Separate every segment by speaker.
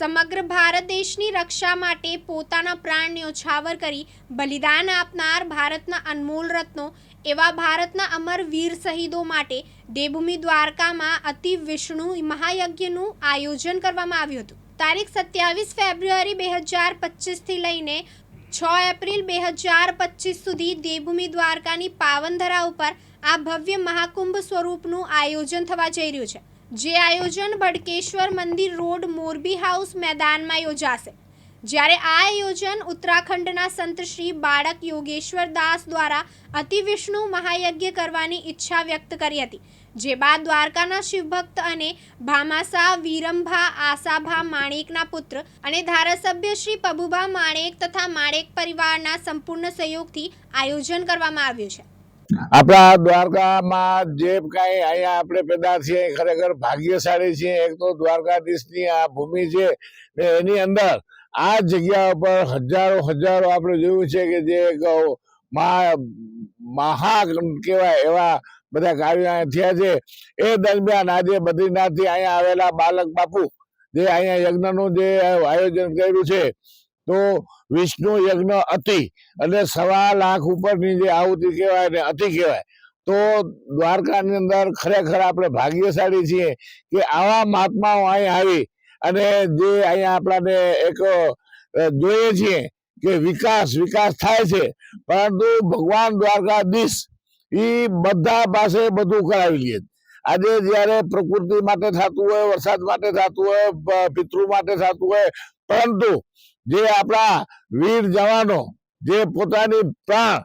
Speaker 1: સમગ્ર ભારત દેશની રક્ષા માટે પોતાના પ્રાણ ન્યોછાવર કરી બલિદાન આપનાર ભારતના અનમોલ રત્નો એવા ભારતના અમર વીર શહીદો માટે દેવભૂમિ દ્વારકામાં અતિ વિષ્ણુ મહાયજ્ઞનું આયોજન કરવામાં આવ્યું હતું. તારીખ સત્યાવીસ ફેબ્રુઆરી બે હજાર પચીસથી લઈને છ એપ્રિલ બે હજાર પચીસ સુધી દેવભૂમિ દ્વારકાની પાવનધરા ઉપર આ ભવ્ય મહાકુંભ સ્વરૂપનું આયોજન થવા જઈ રહ્યું છે. જે આયોજન બડકેશ્વર મંદિર રોડ મોરબી હાઉસ મેદાનમાં યોજાશે. જ્યારે આ આયોજન ઉત્તરાખંડના સંત શ્રી બાળક યોગેશ્વર દાસ દ્વારા અતિ વિષ્ણુ મહાયજ્ઞ કરવાની ઈચ્છા વ્યક્ત કરી હતી, જે બાદ દ્વારકાના શિવભક્ત અને ભામાસા વીરંભા આશાભા માણેકના પુત્ર અને ધારાસભ્ય શ્રી પબુભા માણેક તથા માણેક પરિવારના સંપૂર્ણ સહયોગથી આયોજન કરવામાં આવ્યું છે.
Speaker 2: આપણા દ્વારકામાં જે કાંઈ અહીંયા આપણે પેદા છીએ, ખરેખર ભાગ્યશાળી છીએ. એક તો દ્વારકાધીશની આ ભૂમિ છે એની અંદર આ જગ્યા ઉપર હજારો હજારો આપણે જોયું છે કે જે એક મહા કહેવાય એવા બધા કાર્યો થયા છે. એ દરમિયાન આજે બદ્રીનાથથી અહીંયા આવેલા બાલક બાપુ, જે અહીંયા યજ્ઞનું જે આયોજન કર્યું છે તો વિષ્ણુ યજ્ઞ અતિ અને સવા લાખ ઉપરની જે આહુતિ કહેવાય ને અતિ કહેવાય. તો દ્વારકાની અંદર ખરેખર આપણે ભાગ્યશાળી છીએ કે આવા મહાત્માઓ અહીં આવી અને જે અહીંયા આપણાને એક જોઈએ છીએ કે વિકાસ વિકાસ થાય છે. પરંતુ ભગવાન દ્વારકાધીશ એ બધા પાસે બધું કરાવી લે. આજે જ્યારે પ્રકૃતિ માટે થતું હોય, વરસાદ માટે થતું હોય પિતૃ માટે થતું હોય, પરંતુ જે આપણા વીર જવાનો, જે પોતાની પ્રાણ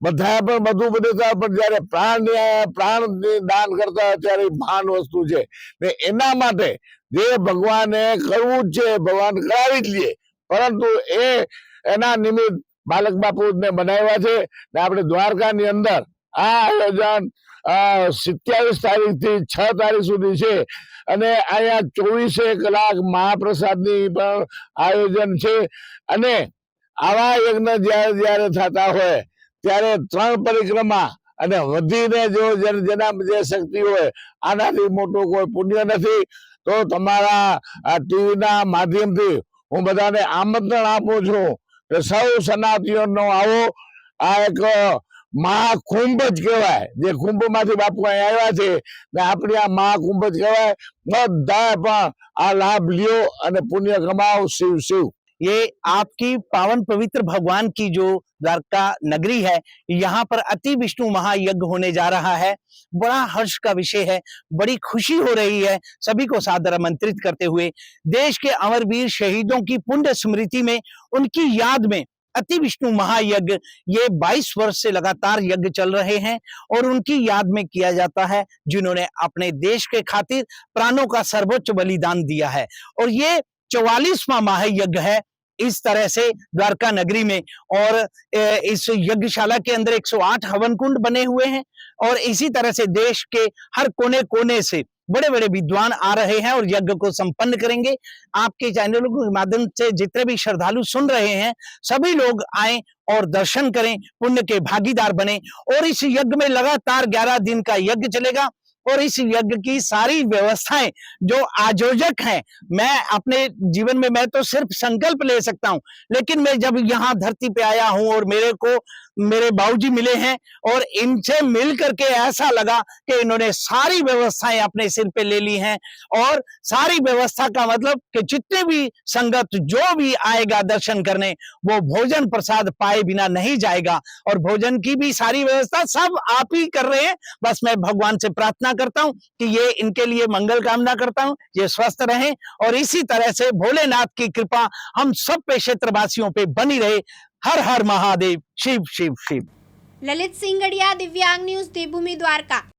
Speaker 2: બધા પણ બધું બધું પણ જયારે પ્રાણ પ્રાણ દાન કરતા હોય ત્યારે મહાન વસ્તુ છે. ને એના માટે જે ભગવાને કરવું જ છે, ભગવાન કરાવી જ લઈએ પરંતુ એ એના નિમિત્ત બાલક બાપુ ને બનાવ્યા છે. ને આપણે દ્વારકાની અંદર આ આયોજન સિત્યાવીસ તારીખથી છ તારીખ સુધી છે. અને અહીંયા ચોવીસે કલાક મહાપ્રસાદની પણ આયોજન છે. અને આવા યજ્ઞ જ્યારે જ્યારે થતા હોય, ત્યારે ત્રણ પરિક્રમા અને વધીને જો જેના જે શક્તિ હોય, આનાથી મોટું કોઈ પુણ્ય નથી. તો તમારા ટીવીના માધ્યમથી હું બધાને આમંત્રણ આપું છું કે સૌ સનાતીઓનો આવો. આ એક મહાકુંભ જ કહેવાય જે કુંભમાંથી બાપુ અહીં આવ્યા છે ને આપણી આ મહાકુંભ જ કહેવાય બધા પણ આ લાભ લ્યો અને પુણ્ય કમાઓ શિવ શિવ
Speaker 3: ये आपकी पावन पवित्र भगवान की जो द्वारका नगरी है यहाँ पर अति विष्णु महायज्ञ होने जा रहा है बड़ा हर्ष का विषय है बड़ी खुशी हो रही है सभी को सादर आमंत्रित करते हुए देश के अमरवीर शहीदों की पुण्य स्मृति में उनकी याद में अति विष्णु महायज्ञ। ये 22 वर्ष से लगातार यज्ञ चल रहे हैं और उनकी याद में किया जाता है, जिन्होंने अपने देश के खातिर प्राणों का सर्वोच्च बलिदान दिया है। और ये चौवालीसवा महायज्ञ है इस तरह से द्वारका नगरी में। और इस यज्ञशाला के अंदर 108 हवन कुंड बने हुए हैं और इसी तरह से देश के हर कोने कोने से बड़े बड़े विद्वान आ रहे हैं और यज्ञ को संपन्न करेंगे। आपके चैनलों के माध्यम से जितने भी श्रद्धालु सुन रहे हैं, सभी लोग आए और दर्शन करें, पुण्य के भागीदार बने और इस यज्ञ में लगातार 11 दिन का यज्ञ चलेगा और इस यज्ञ की सारी व्यवस्थाएँ जो आयोजक हैं, मैं अपने जीवन में, मैं तो सिर्फ़ संकल्प ले सकता हूँ, लेकिन मैं जब यहाँ धरती पे आया हूँ और मेरे को मेरे बाबूजी मिले हैं और इनसे मिल करके ऐसा लगा कि इन्होंने सारी व्यवस्थाएँ अपने सिर पे ले ली हैं। और सारी व्यवस्था का मतलब कि जितने भी संगत जो भी आएगा दर्शन करने, वो भोजन प्रसाद पाए बिना नहीं जाएगा। और भोजन की भी सारी व्यवस्था सब आप ही कर रहे हैं। बस मैं भगवान से प्रार्थना करता हूँ कि ये इनके लिए मंगल कामना करता हूँ, ये स्वस्थ रहें। और इसी तरह से भोलेनाथ की कृपा हम सब पे क्षेत्रवासियों पे बनी रहे। હર હર મહાદેવ શિવ શિવ શિવ.
Speaker 1: લલિત સિંગડિયા દિવ્યાંગ ન્યૂઝ દેવભૂમિ દ્વારકા.